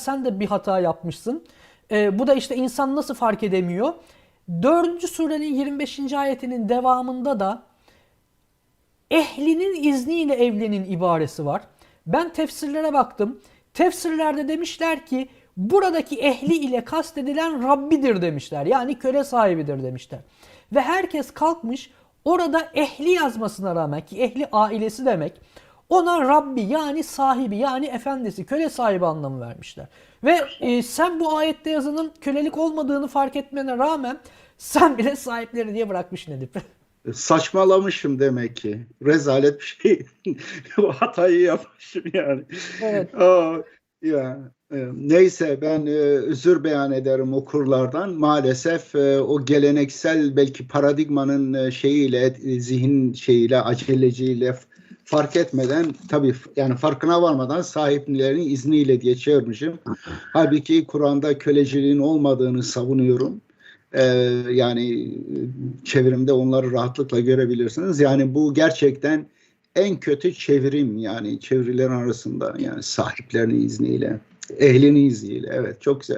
sen de bir hata yapmışsın. Ee, bu da işte insan nasıl fark edemiyor? 4. surenin 25. ayetinin devamında da ehlinin izniyle evlenin ibaresi var. Ben tefsirlere baktım. Tefsirlerde demişler ki buradaki ehli ile kastedilen Rabbidir demişler. Yani köle sahibidir demişler. Ve herkes kalkmış orada ehli yazmasına rağmen ki ehli ailesi demek ona Rabbi yani sahibi yani efendisi köle sahibi anlamı vermişler. Ve e, sen bu ayette yazının kölelik olmadığını fark etmene rağmen sen bile sahipleri diye bırakmışsın Edip. Saçmalamışım demek ki. Rezalet bir şey. o hatayı yapmışım yani. Evet. Aa, ya, e, neyse ben e, özür beyan ederim okurlardan. Maalesef e, o geleneksel belki paradigmanın e, şeyiyle, e, zihin şeyiyle, aceleciyle fark etmeden tabii yani farkına varmadan sahiplerinin izniyle diye çevirmişim. Halbuki Kur'an'da köleciliğin olmadığını savunuyorum. Ee, yani çevirimde onları rahatlıkla görebilirsiniz. Yani bu gerçekten en kötü çevirim yani çevirilerin arasında yani sahiplerinin izniyle, ehlinin izniyle. Evet çok güzel.